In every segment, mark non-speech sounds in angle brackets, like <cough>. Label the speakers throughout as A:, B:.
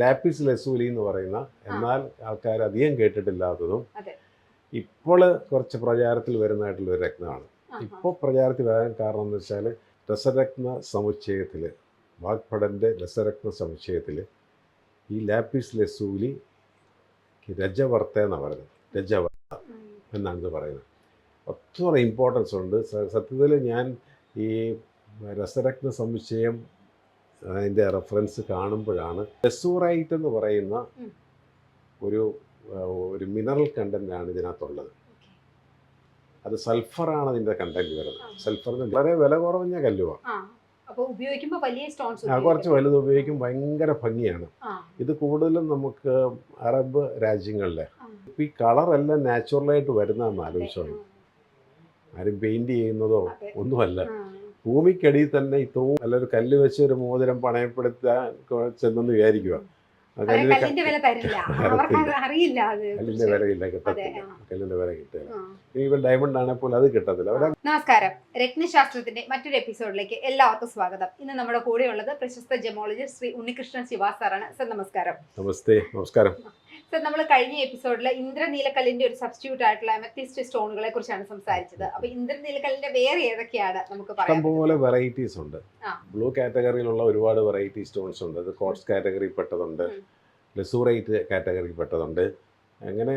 A: Lapis lazuli എന്ന് പറയുന്ന എന്നാൽ ആൾക്കാർ അധികം കേട്ടിട്ടില്ലാത്തതും. ഇപ്പോൾ കുറച്ച് പ്രചാരത്തിൽ വരുന്നതായിട്ടുള്ള ഒരു രത്നമാണ്.
B: ഇപ്പൊ
A: ഇപ്പോൾ പ്രചാരത്തിൽ വരാൻ കാരണം എന്ന് വെച്ചാൽ രസരത്ന സമുച്ചയത്തിൽ വാഗ്ഭടന്റെ രസരത്ന സമുച്ചയത്തിൽ ഈ ലാപ്പിസ് ലസൂലി രജവർത്ത എന്നാണ് പറയുന്നത്. രജവർത്ത എന്നാണ് ഇത് പറയുന്നത്. ഒത്തിരി ഇമ്പോർട്ടൻസ് ഉണ്ട്. സത്യത്തിൽ ഞാൻ ഈ രസരത്ന സമുച്ചയം അതിന്റെ റെഫറൻസ് കാണുമ്പോഴാണ് ബെസൂറൈറ്റ് എന്ന് പറയുന്ന ഒരു ഒരു മിനറൽ കണ്ടന്റാണ് ഇതിനകത്തുള്ളത്. അത് സൾഫറാണ് അതിന്റെ കണ്ടന്റ് വരുന്നത്. സൾഫർ വളരെ വില കുറഞ്ഞ കല്ലുവാണ് കുറച്ച് വലുത് ഉപയോഗിക്കും ഭയങ്കര ഭംഗിയാണ്. ഇത് കൂടുതലും നമുക്ക് അറബ് രാജ്യങ്ങളിലെ. ഈ കളറെല്ലാം നാച്ചുറലായിട്ട് വരുന്നതെന്ന് ആലോചിച്ചോളൂ. ആരും പെയിന്റ് ചെയ്യുന്നതോ ഒന്നുമല്ല. ഭൂമിക്കടിയിൽ തന്നെ ഇത്രയും നല്ലൊരു കല്ല് വെച്ച് ഒരു മോതിരം പണയപ്പെടുത്താൻ ചെന്നെന്ന് വിചാരിക്കുക <laughs>
B: കല്ലിന്റെ വില അറിയില്ല
A: കല്ലിന്റെ കിട്ടത്തില്ല. കല്ലിന്റെ വില കിട്ടില്ല ഇവ ഡയമണ്ട് ആണെങ്കിൽ പോലും അത് കിട്ടത്തില്ല.
B: നമസ്കാരം. രത്നശാസ്ത്രത്തിന്റെ മറ്റൊരു എപ്പിസോഡിലേക്ക് എല്ലാവർക്കും സ്വാഗതം. ഇന്ന് നമ്മുടെ കൂടെയുള്ളത് പ്രശസ്ത ജമോളജിസ്റ്റ് ശ്രീ ഉണ്ണികൃഷ്ണൻ ശിവാ സാറാണ് സർ നമസ്കാരം.
A: നമസ്തേ. നമസ്കാരം.
B: സർ നമ്മൾ കഴിഞ്ഞ എപ്പിസോഡിൽ ഇന്ദ്രനീലക്കല്ലിന്റെ ഒരു സബ്സ്റ്റിറ്റ്യൂട്ട് ആയിട്ടുള്ള അമത്തിസ്റ്റ് സ്റ്റോണുകളെ കുറിച്ചാണ് സംസാരിച്ചത്. അപ്പൊ ഇന്ദ്രനീലക്കല്ലിന്റെ വേറെ ഏതൊക്കെയാണ് നമുക്ക്
A: ഇഷ്ടംപോലെ വെറൈറ്റീസ് ഉണ്ട്. ബ്ലൂ കാറ്റഗറിയിലുള്ള ഒരുപാട് വെറൈറ്റി സ്റ്റോൺസ് ഉണ്ട്. അത് കോട്സ് കാറ്റഗറി പെട്ടതുണ്ട്. ലെസൂറൈറ്റ് കാറ്റഗറി പെട്ടതുണ്ട് അങ്ങനെ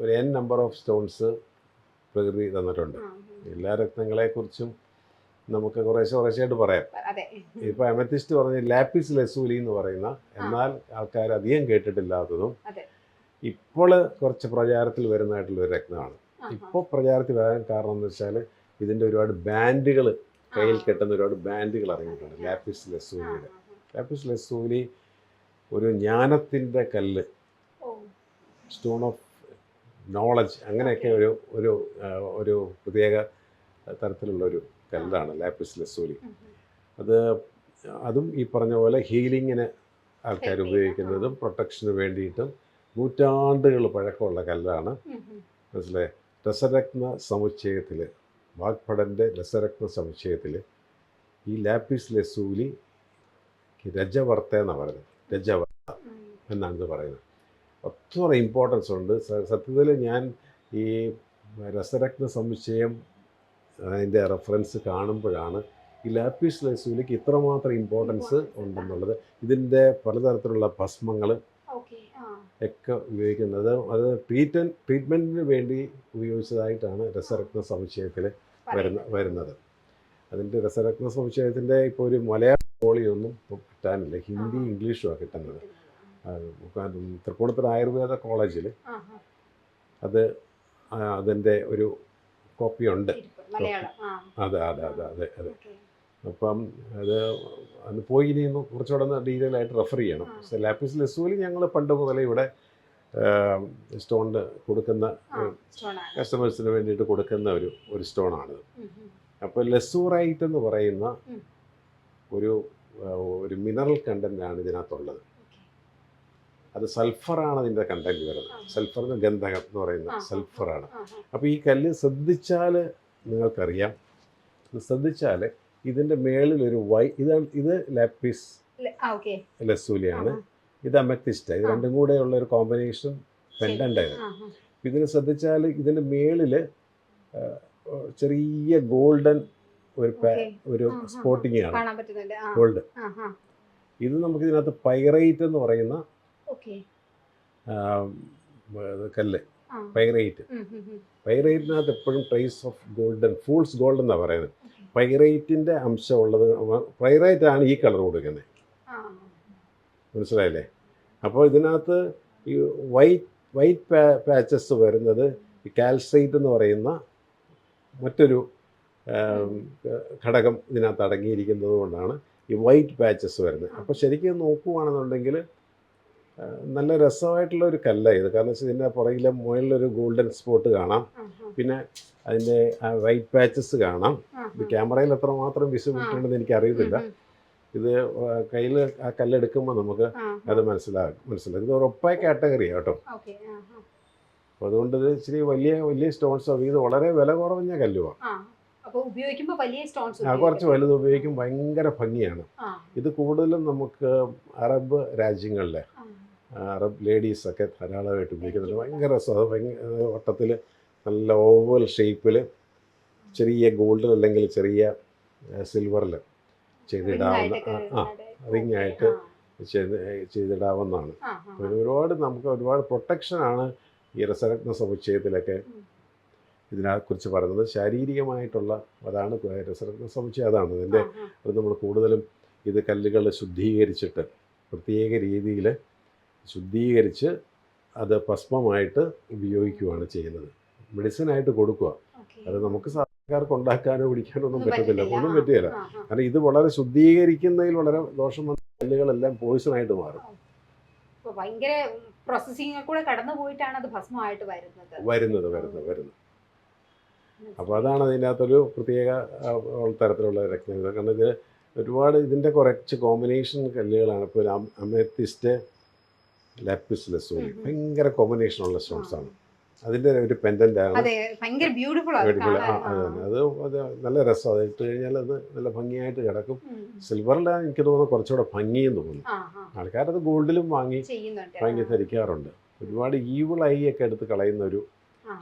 A: ഒരു എൻ നമ്പർ ഓഫ് സ്റ്റോൺസ് പ്രകൃതി തന്നിട്ടുണ്ട്. എല്ലാ രത്നങ്ങളെക്കുറിച്ചും നമുക്ക് കുറേശ്ശെ കുറേശ്ശായിട്ട് പറയാം. ഇപ്പൊ അമത്തിസ്റ്റ് പറഞ്ഞ ലാപ്പിസ് ലസൂലി എന്ന് പറയുന്ന എന്നാൽ ആൾക്കാർ അധികം കേട്ടിട്ടില്ലാത്തതും. ഇപ്പോൾ കുറച്ച് പ്രചാരത്തിൽ വരുന്നതായിട്ടുള്ള ഒരു രത്നമാണ്.
B: ഇപ്പൊ
A: ഇപ്പോൾ പ്രചാരത്തിൽ വരാൻ കാരണം എന്ന് വെച്ചാൽ ഇതിന്റെ ഒരുപാട് ബാൻഡുകൾ കയ്യിൽ. കെട്ടുന്ന ഒരുപാട് ബാൻഡുകൾ ഇറങ്ങിയിട്ടുണ്ട് ലാപ്പിസ് ലസൂലിയുടെ. ലാപ്പിസ് ലസൂലി ഒരു ജ്ഞാനത്തിന്റെ കല്ല് സ്റ്റോൺ ഓഫ് നോളജ് അങ്ങനെയൊക്കെ ഒരു ഒരു ഒരു പ്രത്യേക തരത്തിലുള്ള ഒരു കല്ലാണ് ലാപ്പിസ് ലസൂലി. അത് അതും ഈ പറഞ്ഞ പോലെ ഹീലിങ്ങിന് ആൾക്കാർ ഉപയോഗിക്കുന്നതും പ്രൊട്ടക്ഷന് വേണ്ടിയിട്ടും നൂറ്റാണ്ടുകൾ പഴക്കമുള്ള കല്ലാണ്. മനസ്സിലായി രസരത്ന സമുച്ചയത്തിൽ വാഗ്ഭടന്റെ രസരത്ന സമുച്ചയത്തിൽ ഈ ലാപ്പിസ് ലസൂലി രജവർത്ത എന്നാണ് പറയുന്നത്. രജവർത്ത. എന്നാണ് ഇത് പറയുന്നത്. അത്ര ഇമ്പോർട്ടൻസ് ഉണ്ട്. സത്യത്തിൽ ഞാൻ ഈ രസരത്ന സമുച്ചയം അതിന്റെ റെഫറൻസ് കാണുമ്പോഴാണ് ഈ ലാപ്പീസ് ലൈസൂലിക്ക് ഇത്രമാത്രം ഇമ്പോർട്ടൻസ് ഉണ്ടെന്നുള്ളത്. ഇതിന്റെ പലതരത്തിലുള്ള ഭസ്മങ്ങൾ. ഒക്കെ ഉപയോഗിക്കുന്നത്. അത് ട്രീറ്റ് ട്രീറ്റ്മെന്റിന് വേണ്ടി ഉപയോഗിച്ചതായിട്ടാണ് രസരത്ന സമുച്ചയത്തിൽ വരുന്ന വരുന്നത്. അതിന്റെ രസരത്ന സമുച്ചയത്തിന്റെ ഇപ്പോൾ ഒരു മലയാള പോളിയൊന്നും ഇപ്പോൾ കിട്ടാനില്ല. ഹിന്ദി. ഇംഗ്ലീഷുമാണ് കിട്ടുന്നത്. തൃപ്പൂണിത്തുറ ആയുർവേദ കോളേജിൽ. അത് അതിന്റെ ഒരു കോപ്പി അതെ അതെ അതെ അതെ അതെ. അപ്പം അത് അന്ന് പോയി ഇനി കുറച്ചുകൂടെ ഒന്ന് ഡീറ്റെയിൽ ആയിട്ട് റെഫർ ചെയ്യണം. ലാപ്പിസ് ലെസൂലി ഞങ്ങൾ പണ്ട് മുതലേ ഇവിടെ സ്റ്റോണിന് കൊടുക്കുന്ന. കസ്റ്റമേഴ്സിന് വേണ്ടിയിട്ട് കൊടുക്കുന്ന ഒരു ഒരു സ്റ്റോണാണിത്. അപ്പോൾ ലെസൂറൈറ്റ് എന്ന് പറയുന്ന ഒരു ഒരു മിനറൽ കണ്ടന്റാണ് ഇതിനകത്തുള്ളത്. അത് സൾഫറാണ് അതിന്റെ കണ്ടന്റ് വരുന്നത്. സൾഫറിന് ഗന്ധകം എന്ന് പറയുന്ന
B: ആ, ആ,
A: സൾഫറാണ് അപ്പോൾ ഈ കല്ല് ശ്രദ്ധിച്ചാൽ നിങ്ങൾക്കറിയാം ശ്രദ്ധിച്ചാൽ ഇതിന്റെ മേളിൽ ഒരു വൈ ഇതാണ് ഇത് ലാപ്പിസ്. ലസൂലിയാണ്. ഇത് അമത്തിസ്റ്റ ഇത്. രണ്ടും കൂടെ ഉള്ള ഒരു കോമ്പിനേഷൻ പെൻഡന്റ്
B: ആണ്
A: ആയിരുന്നു
B: ആഹാ.
A: ഇതിന് ശ്രദ്ധിച്ചാൽ ഇതിന്റെ മേളിൽ ചെറിയ ഗോൾഡൻ ഒരു ഒരു. സ്പോട്ടിങ് ആണ് ഗോൾഡ്. ഇത് നമുക്ക് ഇതിനകത്ത് പൈറൈറ്റ് എന്ന് പറയുന്ന കല്ല്. പൈറൈറ്റ്. പൈറൈറ്റിനകത്ത് എപ്പോഴും trace of golden fool's gold എന്നാണ് പറയുന്നത്. പൈറൈറ്റിന്റെ അംശം ഉള്ളത് പൈറൈറ്റ് ആണ് ഈ കളർ കൊടുക്കുന്നത്. മനസ്സിലായില്ലേ അപ്പോൾ ഇതിനകത്ത് ഈ വൈറ്റ് വൈറ്റ് പാച്ചസ് വരുന്നത് ഈ കാൽസൈറ്റ് എന്ന് പറയുന്ന മറ്റൊരു ഘടകം ഇതിനകത്ത് അടങ്ങിയിരിക്കുന്നത് കൊണ്ടാണ് ഈ വൈറ്റ് പാച്ചസ് വരുന്നത് അപ്പോൾ ശരിക്കും നോക്കുവാണെന്നുണ്ടെങ്കിൽ ആ, നല്ല രസമായിട്ടുള്ള ഒരു കല്ല ഇത്. കാരണം വെച്ചാൽ ഇതിന്റെ പുറകിലെ മുകളിലൊരു ഗോൾഡൻ സ്പോട്ട് കാണാം. പിന്നെ അതിന്റെ വൈറ്റ് പാച്ചസ് കാണാം. ഇത് ക്യാമറയിൽ എത്രമാത്രം വിസിബിലിറ്റി ഉണ്ടെന്ന്
B: ഉം, ഉം.
A: ഇത് കയ്യിൽ ആ കല്ലെടുക്കുമ്പോൾ നമുക്ക് അത് മനസ്സിലാകും മനസ്സിലാകും ഇത് ഉറപ്പായ കാറ്റഗറിയാണ് കേട്ടോ. അപ്പോൾ അതുകൊണ്ട് ഇത് ഇച്ചിരി വലിയ വലിയ സ്റ്റോൺസ് ഇത് വളരെ വില കുറഞ്ഞ കല്ലുമാണ്
B: ആ.
A: കുറച്ച് വലുത് ഉപയോഗിക്കും. ഭയങ്കര ഭംഗിയാണ്. ഇത് കൂടുതലും നമുക്ക് അറബ് രാജ്യങ്ങളിലെ. അറബ് ലേഡീസൊക്കെ ധാരാളമായിട്ട് ഉപയോഗിക്കുന്നുണ്ട്. ഭയങ്കര രസം അത് ഭയങ്കര വട്ടത്തിൽ നല്ല ഓവൽ ഷേപ്പിൽ ചെറിയ ഗോൾഡിൽ അല്ലെങ്കിൽ ചെറിയ സിൽവറിൽ ചെയ്തിടാവുന്ന ആ, ring ആയിട്ട് ചെയ്ത് ചെയ്തിടാവുന്നതാണ്. ഒരുപാട് നമുക്ക് ഒരുപാട് പ്രൊട്ടക്ഷനാണ് ഈ രസരത്ന സമുച്ചയത്തിലൊക്കെ ഇതിനെക്കുറിച്ച് പറയുന്നത്. ശാരീരികമായിട്ടുള്ള അതാണ് രസരത്ന സമുച്ചയം. അതാണ് ഇതിന്റെ
B: ആ.
A: അത് നമ്മൾ കൂടുതലും ഇത് കല്ലുകൾ ശുദ്ധീകരിച്ചിട്ട് പ്രത്യേക രീതിയിൽ ശുദ്ധീകരിച്ച് അത് ഭസ്മമായിട്ട് ഉപയോഗിക്കുകയാണ് ചെയ്യുന്നത്. മെഡിസിനായിട്ട് കൊടുക്കുക. അത് നമുക്ക് സാധാരണക്കാർക്ക് ഉണ്ടാക്കാനോ പിടിക്കാനോ ഒന്നും പറ്റത്തില്ല. ഒന്നും പറ്റുകയില്ല. കാരണം ഇത് വളരെ ശുദ്ധീകരിക്കുന്നതിൽ വളരെ ദോഷം വന്ന കല്ലുകളെല്ലാം പോയിസണായിട്ട് മാറും.
B: അപ്പൊ ഭയങ്കര പ്രോസസ്സിംഗ് കൂടെ കടന്നു പോയിട്ടാണ് അത് ഭസ്മമായിട്ട് വരുന്നത്.
A: വരുന്നത് വരുന്നത് വരുന്നത്. അപ്പോൾ അതാണ് അതിന്റെ അകത്തൊരു പ്രത്യേക തരത്തിലുള്ള രക്തം. കാരണം ഇതിൽ ഒരുപാട് ഇതിന്റെ കുറച്ച് കോമ്പിനേഷൻ കല്ലുകളാണ്. ഇപ്പോൾ അമേത്തിസ്റ്റ് ലാപ്പിസ് ലസൂലി ഭയങ്കര കോമ്പിനേഷനുള്ള സ്റ്റോൺസ് ആണ്. അതിന്റെ ഒരു പെൻഡന്റ് ആണ്.
B: ബ്യൂട്ടിഫുൾ
A: അത് അത് നല്ല രസം. അത് ഇട്ട് കഴിഞ്ഞാൽ അത് നല്ല ഭംഗിയായിട്ട് കിടക്കും. സിൽവറിലാണ് എനിക്ക് തോന്നുന്നു കുറച്ചുകൂടെ ഭംഗിയും തോന്നുന്നു. ആൾക്കാരത് ഗോൾഡിലും വാങ്ങി വാങ്ങി ധരിക്കാറുണ്ട്. ഒരുപാട് ഈവിൾ ഐ ഒക്കെ എടുത്ത് കളയുന്ന ഒരു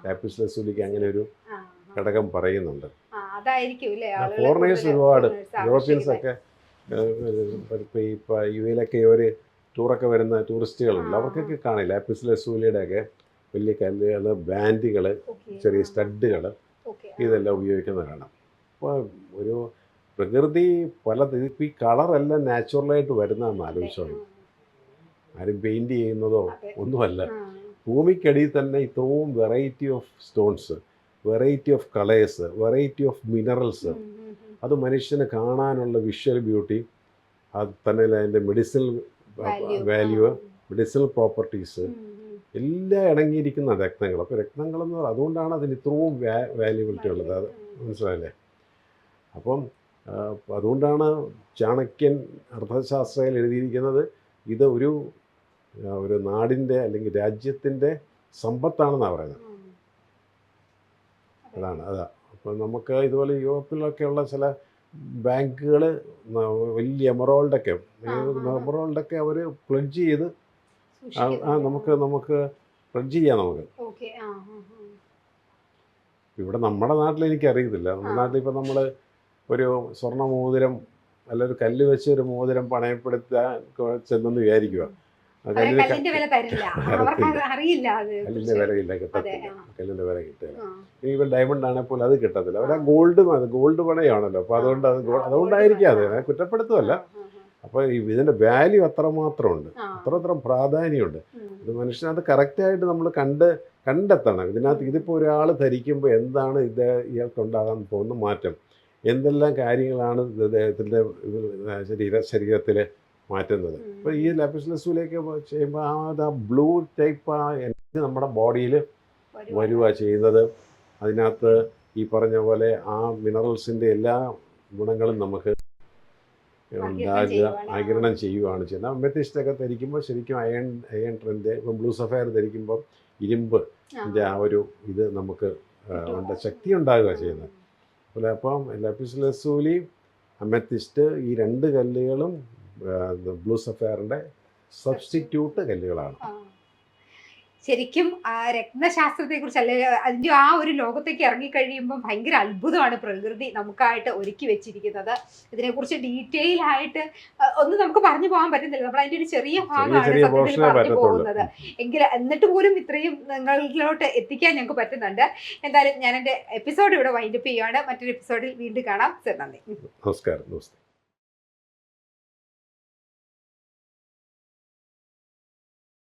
A: ലാപ്പിസ് ലസൂലിക്ക് അങ്ങനെ ഒരു. ഘടകം പറയുന്നുണ്ട്. ഫോറിനേഴ്സ് ഒരുപാട് യൂറോപ്യൻസ് ഒക്കെ ഇപ്പം യു എയിലൊക്കെ ഒരു ടൂറൊക്കെ വരുന്ന ടൂറിസ്റ്റുകളുണ്ട്. അവർക്കൊക്കെ കാണില്ല. പിസിലെ സൂലിയുടെ ഒക്കെ വലിയ കല്ലുകൾ ബാൻഡുകൾ ചെറിയ സ്റ്റഡുകൾ. ഇതെല്ലാം ഉപയോഗിക്കുന്നത് കാണാം. അപ്പോൾ ഒരു പ്രകൃതി പല ഈ കളറെല്ലാം നാച്ചുറലായിട്ട് വരുന്നതെന്ന് ആലോചിച്ചോളൂ. ആരും പെയിന്റ് ചെയ്യുന്നതോ ഒന്നുമല്ല. ഭൂമിക്കടിയിൽ തന്നെ ഇത്രയും variety of stones variety of colours variety of minerals. അത് മനുഷ്യന് കാണാനുള്ള വിഷ്വൽ ബ്യൂട്ടി അത് തന്നെ അതിന്റെ മെഡിസിനൽ. Value medicinal properties. എല്ലാം അടങ്ങിയിരിക്കുന്ന രത്നങ്ങൾ. അപ്പോൾ രത്നങ്ങൾ എന്ന് പറയുന്നത് അതുകൊണ്ടാണ് അതിന് ഇത്രയും വാല്യൂബിലിറ്റി ഉള്ളത്. അത്. മനസ്സിലായില്ലേ? അപ്പം അതുകൊണ്ടാണ് ചാണക്യൻ അർത്ഥശാസ്ത്രയിൽ എഴുതിയിരിക്കുന്നത് ഇത് ഒരു ഒരു നാടിന്റെ അല്ലെങ്കിൽ രാജ്യത്തിന്റെ സമ്പത്താണെന്നാണ് പറയുന്നത്. അതാണ് അതാ. അപ്പോൾ നമുക്ക് ഇതുപോലെ യൂറോപ്പിലൊക്കെയുള്ള ചില ബാങ്കുകൾ വലിയ എമറോൾഡൊക്കെ. എമറോൾഡൊക്കെ അവർ പ്ലഡ്ജ് ചെയ്ത് ആ നമുക്ക് നമുക്ക് പ്ലഡ്ജ് ചെയ്യാം നമുക്ക്. ഇവിടെ നമ്മുടെ നാട്ടിൽ എനിക്ക് അറിയത്തില്ല നമ്മുടെ. നാട്ടിൽ ഇപ്പം നമ്മൾ ഒരു സ്വർണ മോതിരം അല്ല ഒരു കല്ല് വെച്ച് ഒരു മോതിരം പണയപ്പെടുത്താൻ ചെന്നെന്ന് വിചാരിക്കുക
B: കല്ലിന്റെ വില തരില്ല. <laughs> അറിയില്ല
A: കിട്ടത്തില്ല.
B: അതെ,
A: വില കിട്ടില്ല. ഇനിയിപ്പോൾ ഡയമണ്ട് ആണെങ്കിൽ പോലും അത് കിട്ടത്തില്ല. അവർ ആ. ഗോൾഡ് ഗോൾഡ് പണയാണല്ലോ. അപ്പോൾ അതുകൊണ്ട് അത് അതുകൊണ്ടായിരിക്കും അത്. കുറ്റപ്പെടുത്തുമല്ല
B: അപ്പൊ
A: ഇതിന്റെ ഇതിന്റെ വാല്യൂ അത്രമാത്രം ഉണ്ട്. അത്രമാത്രം പ്രാധാന്യമുണ്ട്. ഇത് മനുഷ്യനത് കറക്റ്റായിട്ട് നമ്മൾ കണ്ട് കണ്ടെത്തണം. ഇതിനകത്ത് ഇതിപ്പോൾ ഒരാൾ ധരിക്കുമ്പോൾ എന്താണ് ഇത് ഇയാൾക്കുണ്ടാകാൻ പോകുന്ന മാറ്റം? എന്തെല്ലാം കാര്യങ്ങളാണ് ഇദ്ദേഹത്തിന്റെ ശരീര ശരീരത്തിൽ മാറ്റുന്നത്. അപ്പോൾ ഈ ലാപ്പിസ് ലസൂലേക്ക് ചെയ്യുമ്പോൾ ആ ബ്ലൂ ടൈപ്പ് ആ എനർജി നമ്മുടെ ബോഡിയിൽ. വരുക ചെയ്യുന്നത്. അതിനകത്ത് ഈ പറഞ്ഞ പോലെ ആ മിനറൽസിന്റെ എല്ലാ ഗുണങ്ങളും നമുക്ക്. ആകിരണം ചെയ്യുകയാണ് ചെയ്യുന്നത്. അമ്പത്തിസ്റ്റ് ഒക്കെ ധരിക്കുമ്പോൾ ശരിക്കും അയൺ അയൺ ട്രെൻഡ് ഇപ്പം ബ്ലൂ സഫയർ ധരിക്കുമ്പോൾ ഇരുമ്പ്
B: ആ.
A: ഒരു ഇത് നമുക്ക് ശക്തി ഉണ്ടാകുക ചെയ്യുന്നത്. അതുപോലെ അപ്പം ലപ്പിസ് ലസൂലി അമെത്തിസ്റ്റ് ഈ രണ്ട് കല്ലുകളും ബ്ലൂ സഫയറിന്റെ സബ്സ്റ്റിറ്റ്യൂട്ട് കല്ലുകളാണ്.
B: ശരിക്കും ആ രത്നശാസ്ത്രത്തെ കുറിച്ച് അല്ലെങ്കിൽ അതിന്റെ ആ ഒരു ലോകത്തേക്ക് ഇറങ്ങിക്കഴിയുമ്പോൾ ഭയങ്കര അത്ഭുതമാണ് പ്രകൃതി നമുക്കായിട്ട് ഒരുക്കി വെച്ചിരിക്കുന്നത്. ഇതിനെക്കുറിച്ച് ഡീറ്റെയിൽ ആയിട്ട് ഒന്നും നമുക്ക് പറഞ്ഞു പോകാൻ പറ്റുന്നില്ല. നമ്മൾ അതിന്റെ ഒരു ചെറിയ ഭാഗമാണ് സത്യത്തിൽ പറഞ്ഞു പോകുന്നത്. എങ്കിൽ എന്നിട്ട് പോലും ഇത്രയും നിങ്ങളിലോട്ട് എത്തിക്കാൻ ഞങ്ങൾക്ക് പറ്റുന്നുണ്ട്. എന്തായാലും ഞാൻ എന്റെ എപ്പിസോഡ് ഇവിടെ വൈൻഡപ്പ് ചെയ്യുകയാണ് മറ്റൊരു എപ്പിസോഡിൽ വീണ്ടും കാണാം. സർ നന്ദി.
A: നമസ്കാരം നമസ്തേ.